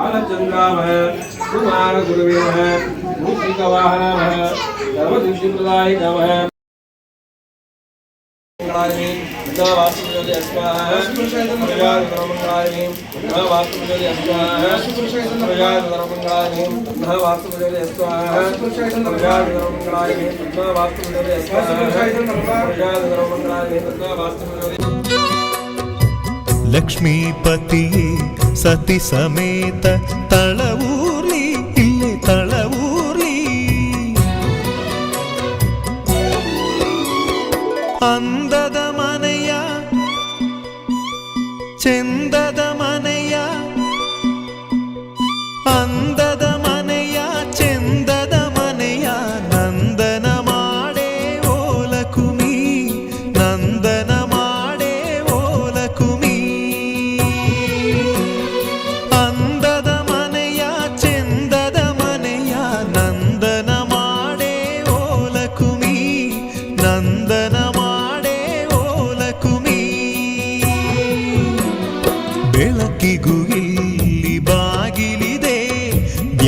बालचन्द्रावः कुमारगुरुवेः मूर्तिकवाहनावः सर्वसिद्धिप्रदायिकवः वास्तुमंगलाय लक्ष्मीपति सति समेत तळवू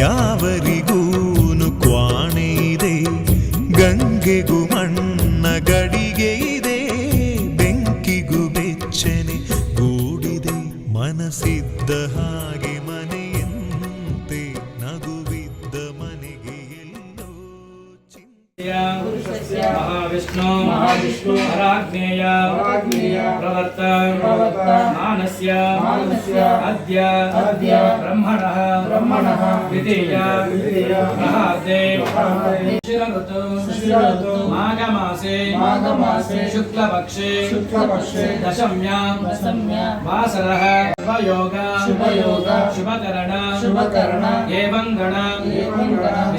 ದ್ಯಾವರಿಗೂನು ಕ್ವಾಣೆ ಇದೆ. ಗಂಗೆಗೂ विष्णु हराग्नेय प्रवर्त मानस्य अद्य ब्रह्मणः ब्रह्मणः द्वितीय प्रहादे शिशिरऋतु शिशिरऋतु माघमासे माघमासे शुक्लपक्षे शुक्लपक्षे दशम्यां दशम्यां वासरः शिवयोगा शिवयोगा शुभकरण शुभकरण एवं गण एवं गण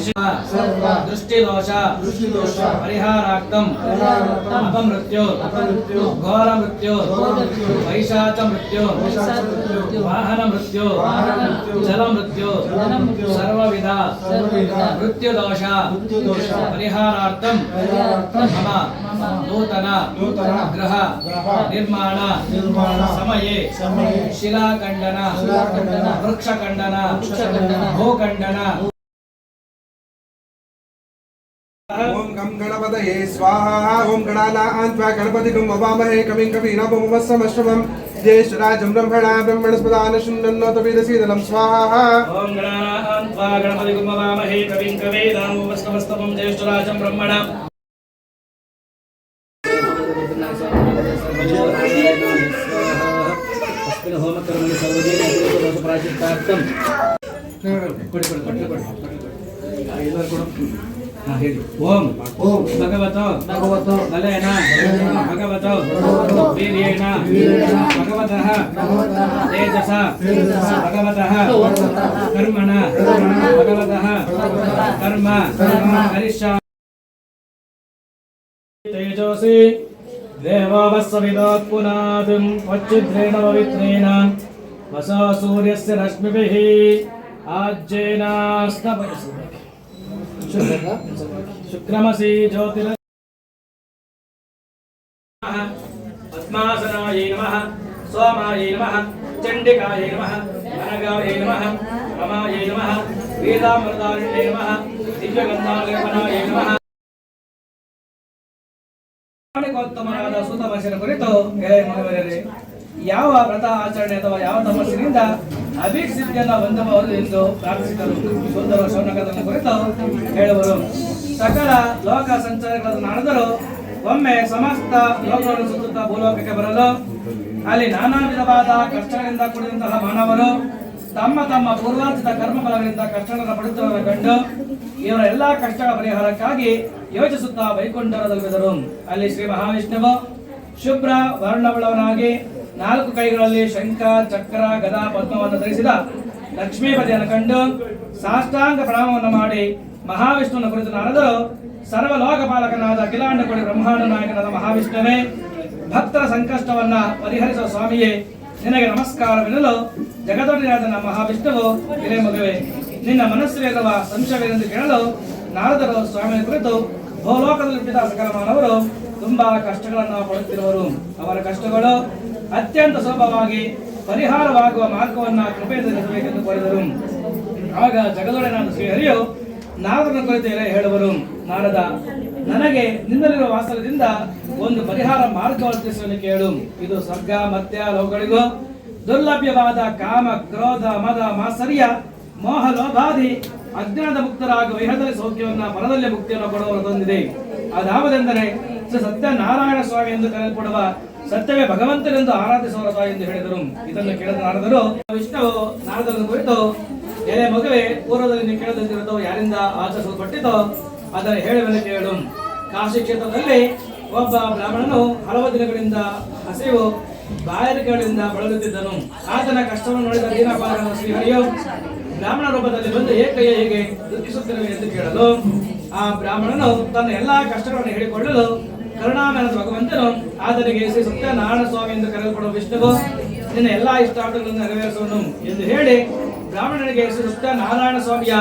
सर्व दृष्टिदोष दृष्टिदोष परिहाराक्तं परिहाराक्तं अपमृत्यो अपमृत्यो घोर मृत्यो वैशाच मृत्यो वैशाच मृत्यो वाहन मृत्यो जल मृत्यो जल सर्वविधा सर्वविधा मृत्युदोष मृत्युदोष ಪರಿಹಾರಾರ್ಥಂ. ಮಮ. ನೂತನ. ಗೃಹ ನಿರ್ಮಾಣ. ಸಮಯೇ. ಶಿಲಾಖಂಡನ. ವೃಕ್ಷಖಂಡನ. ಭೂಖಂಡನ. ఓం గం గణపతయే స్వాహ ఓం గణాలాం త్వా గణపతిగం వవామహే కవిం కవీనాపముపస్సమశ్రమం జ్యేష్ఠరాజం బ్రహ్మణా బ్రహ్మణస్పదానశున్నో తపీదశీదలం స్వాహ. ఓం గణాలాం త్వా గణపతిగం వవామహే కవిం కవీనాపముపస్సమస్తమం జ్యేష్ఠరాజం బ్రహ్మణా. అస్మిన్ ఓం. ఓం. భగవతో. భగవతో. బలేన. భగవతో. వీర్యేణ. భగవత. తేజస. భగవత. కర్మణ. భగవత. కర్మ. హరిషా తేజోసి దేవవస్సవిదాత్పునాద్ వచ్చిద్రేణ పవిత్రేణ వస సూర్యస్య రశ్మిభిః ఆజ్యేనాస్తపయసి ಶುಕ್ರಮಸಿ ಜ್ಯೋತಿರ ಪದ್ಮಾಸನಾಯ ನಮಃ, ಸೋಮಾಯ ನಮಃ, ಚಂಡಿಕಾಯ ನಮಃ ಅನಗಾಯ ನಮಃ, ರಮಾಯ ನಮಃ, ವೇದಾಮೃತಾರಣ್ಯ ನಮಃ ದಿವ್ಯಗಂಧಾಲೇಪನಾಯ ನಮಃ. ಪ್ರಾಣಿಕೋತ್ತಮನಾದ ಸುತಮಶನ ಕುರಿತು ಯಾವ ವ್ರತ ಆಚರಣೆ ಅಥವಾ ಯಾವ ತಪಸ್ಸಿನಿಂದ ಅಭಿಸಿದ್ಧಿಯನ್ನ ಬಂದವರು ಎಂದು ಪ್ರಾರ್ಥಿಸಿದರು. ಸುಂದರ ಶೌನಕದನ್ನು ಕುರಿತು ಹೇಳುವರು. ಸಕಲ ಲೋಕ ಸಂಚಾರಗಳನ್ನು ನಡೆದರು ಒಮ್ಮೆ ಸಮಸ್ತ ಲೋಕಗಳನ್ನು ಸುತ್ತುತ್ತಾ ಭೂಲೋಕಕ್ಕೆ ಬರಲು, ಅಲ್ಲಿ ನಾನಾ ವಿಧವಾದ ಕಷ್ಟಗಳಿಂದ ಕೂಡಿದಂತಹ ಮಾನವರು ತಮ್ಮ ತಮ್ಮ ಪೂರ್ವಾರ್ಜಿತ ಕರ್ಮಫಲಗಳಿಂದ ಕಷ್ಟಗಳನ್ನು ಪಡುತ್ತಿರುವುದನ್ನು ಕಂಡು ಇವರ ಎಲ್ಲಾ ಕಷ್ಟಗಳ ಪರಿಹಾರಕ್ಕಾಗಿ ಯೋಚಿಸುತ್ತಾ ವೈಕುಂಠರದಲ್ಲಿದ್ದರು ಅಲ್ಲಿ ಶ್ರೀ ಮಹಾವಿಷ್ಣುವು ಶುಭ್ರ ವರ್ಣವುಳ್ಳವನಾಗಿ ನಾಲ್ಕು ಕೈಗಳಲ್ಲಿ ಶಂಖ, ಚಕ್ರ, ಗದಾ, ಪದ್ಮವನ್ನು ಧರಿಸಿದ ಲಕ್ಷ್ಮೀಪತಿಯನ್ನು ಕಂಡು ಸಾಷ್ಟಾಂಗ ಪ್ರಣಾಮವನ್ನು ಮಾಡಿ ಮಹಾವಿಷ್ಣುವಿನ ಕುರಿತು ನಾರದು ಸರ್ವಲೋಕಪಾಲಕನಾದ ಕಿಲಾಂಡ ಕೊಡಿ ಬ್ರಹ್ಮಾಂಡ ನಾಯಕನಾದ ಮಹಾವಿಷ್ಣುವೇ, ಭಕ್ತರ ಸಂಕಷ್ಟವನ್ನ ಪರಿಹರಿಸುವ ಸ್ವಾಮಿಯೇ, ನಿನಗೆ ನಮಸ್ಕಾರವೆನ್ನಲು ಜಗದೊಡೆಯಾದ ನಮ್ಮ ಮಹಾವಿಷ್ಣುವು ಹಿರೇ ಮಗುವೆ. ನಿನ್ನ ಮನಸ್ಸಿನಲ್ಲಿರುವ ಸಂಶಯವೇನೆಂದು ಕೇಳಲು ನಾರದರು ಸ್ವಾಮಿಯ ಕುರಿತು ಭೂಲೋಕದಲ್ಲಿ ಸಕಲ ಮಾನವರು ತುಂಬಾ ಕಷ್ಟಗಳನ್ನು ಪಡುತ್ತಿರುವರು. ಅವರ ಕಷ್ಟಗಳು ಅತ್ಯಂತ ಸುಲಭವಾಗಿ ಪರಿಹಾರವಾಗುವ ಮಾರ್ಗವನ್ನ ಕೃಪೆ ತಿಳಿಸಬೇಕೆಂದು ಕೋರಿದರು. ಆಗ ಜಗದೊಡೆನಾದ ಶ್ರೀಹರಿಯು ನಾರದನ ಕುರಿತು ಹೇಳುವರು. ನಾರದ, ನನಗೆ ನಿನ್ನಲ್ಲಿರುವ ವಾಸನದಿಂದ ಒಂದು ಪರಿಹಾರ ಮಾರ್ಗವನ್ನು ತಿಳಿಸಲು ಕೇಳು. ಇದು ಸ್ವರ್ಗ, ಮತ್ಯ ಲೋಕಗಳಿಗೂ ದುರ್ಲಭ್ಯವಾದ ಕಾಮ, ಕ್ರೋಧ, ಮದ ಮಾತ್ಸರ್ಯ ಮೋಹ, ಲೋಭಾದಿ, ಅಜ್ಞಾನದ ಮುಕ್ತರಾಗುವ ಇಹದಲ್ಲಿ ಸೌಖ್ಯವನ್ನ ಪರದಲ್ಲಿ ಮುಕ್ತಿಯನ್ನು ಕೊಡುವ ತಂದಿದೆ. ಅದಾವದೆಂದರೆ ಸತ್ಯನಾರಾಯಣ ಸ್ವಾಮಿ ಎಂದು ಕರೆಯಲ್ಪಡುವ ಸತ್ಯವೇ ಭಗವಂತನೆಂದು ಆರಾಧಿಸುವರತ ಎಂದು ಹೇಳಿದರು. ಇದನ್ನು ಕೇಳಿದ ನಾರದರು, ವಿಷ್ಣು ನಾರದರನ್ನು ಕುರಿತು, ಎಲೆ ಮಗುವೆ, ಪೂರ್ವದಲ್ಲಿ ನೀವು ಯಾರಿಂದ ಆಚರಿಸಲ್ಪಟ್ಟಿತೋ ಅದನ್ನು ಹೇಳುವೆಂದು ಕೇಳು. ಕಾಶಿ ಕ್ಷೇತ್ರದಲ್ಲಿ ಒಬ್ಬ ಬ್ರಾಹ್ಮಣನು ಹಲವು ದಿನಗಳಿಂದ ಹಸಿವು, ಬಾಯಾರಿಕೆಗಳಿಂದ ಬಳಲುತ್ತಿದ್ದನು. ಆತನ ಕಷ್ಟವನ್ನು ನೋಡಿದ ದೀನಪಾಲನ ಶ್ರೀಹರಿಯು ಬ್ರಾಹ್ಮಣ ರೂಪದಲ್ಲಿ ಬಂದು ಏಕೈಯ ಹೇಗೆ ದುಃಖಿಸುತ್ತಿರುವೆ ಎಂದು ಕೇಳಲು, ಆ ಬ್ರಾಹ್ಮಣನು ತನ್ನ ಎಲ್ಲಾ ಕಷ್ಟಗಳನ್ನು ಹೇಳಿಕೊಳ್ಳಲು ಕರುಣಾಮಯನ ಭಗವಂತನು ಆತನಿಗೆ ಶ್ರೀ ಸತ್ಯನಾರಾಯಣ ಸ್ವಾಮಿ ಎಂದು ಕರೆಯಲ್ಪಡುವ ವಿಷ್ಣುವು ನಿನ್ನ ಎಲ್ಲಾ ಇಷ್ಟಾರ್ಥಗಳನ್ನು ನೆರವೇರಿಸುವನು ಎಂದು ಹೇಳಿ ಬ್ರಾಹ್ಮಣನಿಗೆ ಶ್ರೀ ಸತ್ಯನಾರಾಯಣ ಸ್ವಾಮಿಯ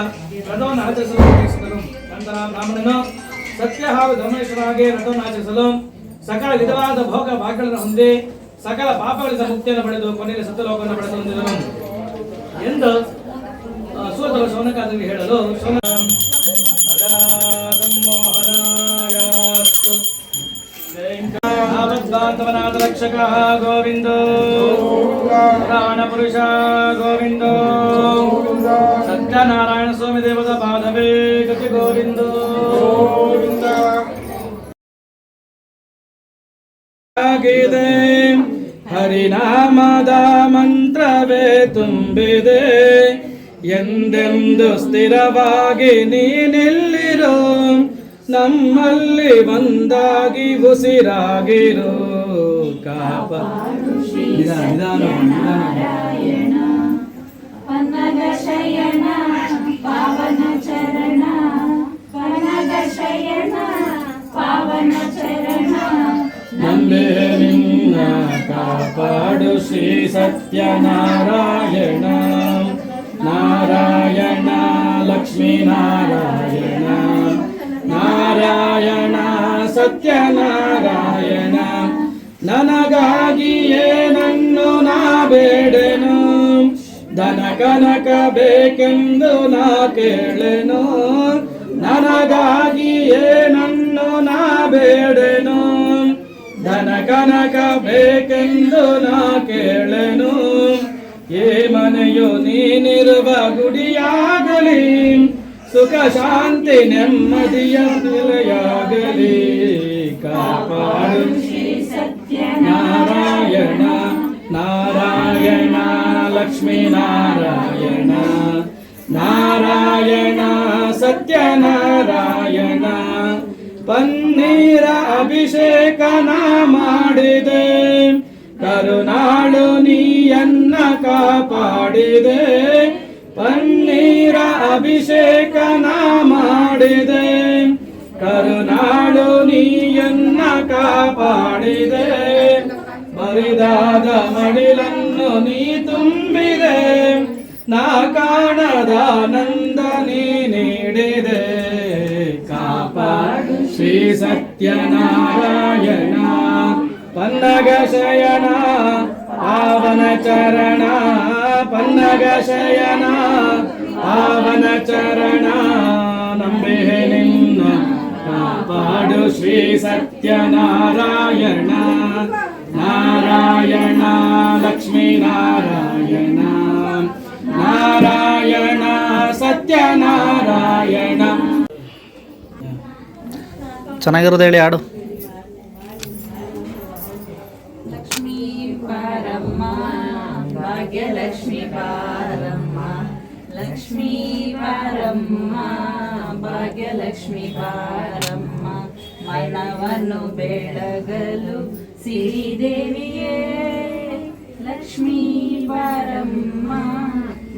ರಥವನ್ನು ಆಚರಿಸಲು ಉದ್ದೇಶಿಸಿದರು ನಂತರ ಬ್ರಾಹ್ಮಣನು ಸತ್ಯ ಹಾಗೂ ಧರ್ಮೇಶ್ವರಾಗಿ ರಥವನ್ನು ಆಚರಿಸಲು ಸಕಲ ವಿಧವಾದ ಭೋಗ ಭಾಗ್ಯಗಳನ್ನು ಹೊಂದಿ ಸಕಲ ಪಾಪಗಳಿಂದ ಮುಕ್ತಿಯನ್ನು ಪಡೆದು ಕೊನೆಯಲ್ಲಿ ಸತ್ಯಲೋಕವನ್ನು ಪಡೆದು ಹೊಂದಿದನು ಎಂದು ಸೋದರ ಶೌನಕಾದಿಗೆ ಹೇಳಲು ಶೌನ ಆಪದ್ಬಾಂಧವನಾದ ರಕ್ಷಕ ಗೋವಿಂದೋ. ಪ್ರಾಣಪುರುಷ ಗೋವಿಂದೋ. ಸತ್ಯನಾರಾಯಣ ಸ್ವಾಮಿ ದೇವದ ಪಾದವೇ ಗತಿ ಗೋವಿಂದ. ಆಗಿದೆ. ಹರಿನಾಮದ ಮಂತ್ರವೇ ತುಂಬಿದೆ. ಎಂದೆಂದು ಸ್ಥಿರವಾಗಿ ನೀನಿಲ್ಲಿರು? ನಮ್ಮಲ್ಲಿ ಒಂದಾಗಿ ಉಸಿರಾಗಿರು. ಕಾಪ. ನಿಧಾನ ನಂಬೆ ನಿನ್ನ ಕಾಪಾಡು ಶ್ರೀ ಸತ್ಯನಾರಾಯಣ. ನಾರಾಯಣ ಲಕ್ಷ್ಮೀ ನಾರಾಯಣ ನಾರಾಯಣ ಸತ್ಯನಾರಾಯಣ ನನಗಾಗಿಯೇ ನನ್ನು ನಾ ಬೇಡೆನು? ಧನ ಕನಕ ಬೇಕೆಂದು ನಾ ಕೇಳೆನು? ನನಗಾಗಿಯೇ ನನ್ನು ನಾ ಬೇಡೆನು? ಧನ ಕನಕ ಬೇಕೆಂದು ನಾ ಕೇಳೆನು? ಏ ಮನೆಯು ನೀನಿರುವ ಗುಡಿಯಾಗಲಿ ಸುಖ ಶಾಂತಿ ನೆಮ್ಮದಿಯ ನಿಲೆಯಾಗಲಿ. ಕಾಪಾಡು. ನಾರಾಯಣ ನಾರಾಯಣ ಲಕ್ಷ್ಮೀ ನಾರಾಯಣ ನಾರಾಯಣ ಸತ್ಯನಾರಾಯಣ. ಪನ್ನೀರ ಅಭಿಷೇಕನ ಮಾಡಿದೆ. ಕರುನಾಳು ಅಭಿಷೇಕನ ಮಾಡಿದೆ ಕರುನಾಳು ನೀಯನ್ನ ಕಾಪಾಡಿದೆ. ಬರಿದಾದ ಮಡಿಲನ್ನು ನೀ ತುಂಬಿದೆ. ನಾ ಕಾಣದಾನಂದ ನೀ ನೀಡಿದೆ. ಕಾಪಾಡು ಶ್ರೀ ಸತ್ಯನಾರಾಯಣ. ಪನ್ನಗ ಶಯನ, ಪಾವನ ಚರಣ, ಪನ್ನಗ ಶಯನ. ಪಾವನ ಚರಣ ನಂಬೆ ನಿನ್ನ ಕಾಪಾಡು ಶ್ರೀ ಸತ್ಯನಾರಾಯಣ. ನಾರಾಯಣ ಲಕ್ಷ್ಮೀ ನಾರಾಯಣ ನಾರಾಯಣ, ಸತ್ಯನಾರಾಯಣ. ಚೆನ್ನಾಗಿರೋದು ಹೇಳಿ ಹಾಡು. ಪಾರಮ್ಮ ಭಾಗ್ಯಲಕ್ಷ್ಮಿ ಪಾರಮ್ಮ ಮನವನ್ನು ಬೆಳಗಲು ಸಿರಿದೇವಿಯೇ ಲಕ್ಷ್ಮೀ ಪಾರಮ್ಮ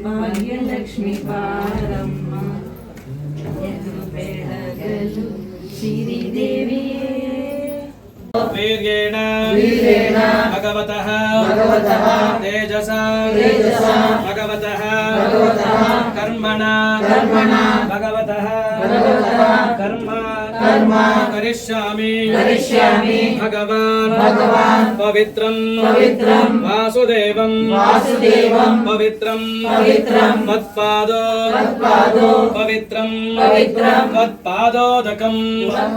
ಭಾಗ್ಯಲಕ್ಷ್ಮಿ ಪಾರಮ್ಮ ಎಂದು ಬೆಳಗಲು ಸಿರಿದೇವಿಯೇ वीर्येण वीर्येण भगवतः भगवतः तेजसा तेजसा भगवतः भगवतः कर्मणा कर्मणा भगवतः भगवतः कर्म कर्म करिष्यामि करिष्यामि भगवान् भगवान् पवित्रं पवित्रं वासुदेवं वासुदेवं पवित्रं पवित्रं मत्पादो तत्पादो पवित्रं पवित्रं मत्पादोदकं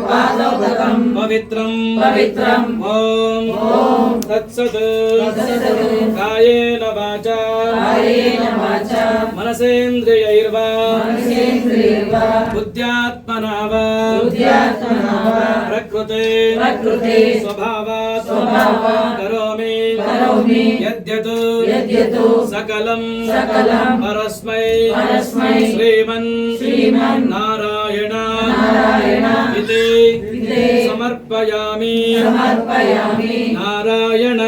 पादोदकं पवित्रं पवित्रम् ॐ तत्सत् कायेन वाचा कायेन वाचा मनसेन्द्रियैर्वा मनसेन्द्रियैर्वा बुद्ध्यात्मना वा बुद्ध्यात्मना वा प्रकृते प्रकृते स्वभावात् स्वभावात् करोमि करोमि यद्यत् यद्यत् सकलं सकलं परस्मै परस्मै श्रीमन् श्रीमन् नारायण नारायण इति इति समर्पयामि समर्पयामि नारायण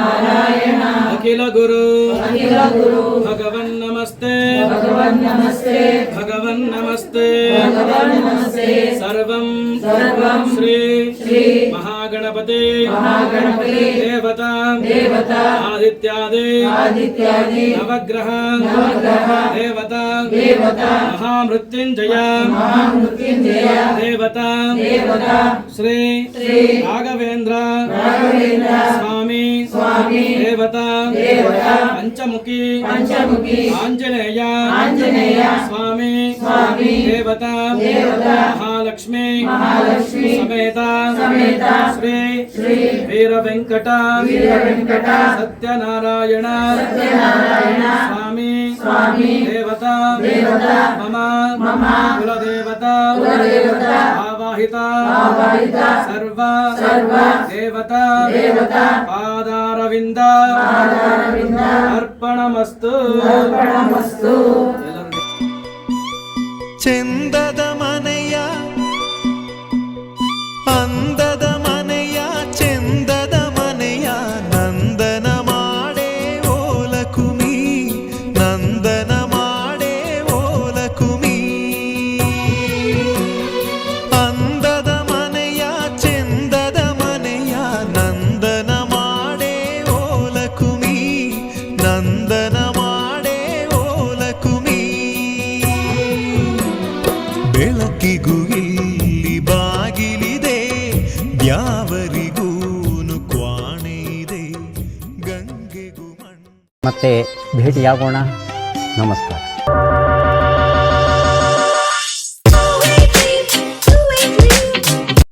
नारायण अखिल गुरु अखिल गुरु भगवन् नमस्ते भगवन् नमस्ते भगवन् नमस्ते भगवन् नमस्ते सर्वं सर्वं श्री श्री महागणपते महागणपते देवता देवता। आदित्यादि। आदित्यादि। नवग्रह। नवग्रह। देवता। देवता। महामृत्युञ्जय। महामृत्युञ्जय। देवता। देवता। श्री श्री राघवेन्द्र। राघवेन्द्र। स्वामी। स्वामी। देवता। देवता। पञ्चमुखी पञ्चमुखी आञ्जनेय। आञ्जनेय। स्वामी। स्वामी। देवता। देवता। महालक्ष्मी। महालक्ष्मी। समेत। समेत। श्री श्री वीरवेङ्कट वीरवेङ्कट सत्यनारायण వెంకట. సత్యనారాయణ. సత్యనారాయణ. స్వామి. స్వామి. దేవత. దేవత. మమ. మమ. కులదేవత. కులదేవత. ఆవాహిత. ఆవాహిత. సర్వ. సర్వ. దేవత. దేవత. పాదారవింద. పాదారవింద. అర్పణమస్తు. అర్పణమస్తు. చందద ಮತ್ತೆ ಭೇಟಿಯಾಗೋಣ ನಮಸ್ಕಾರ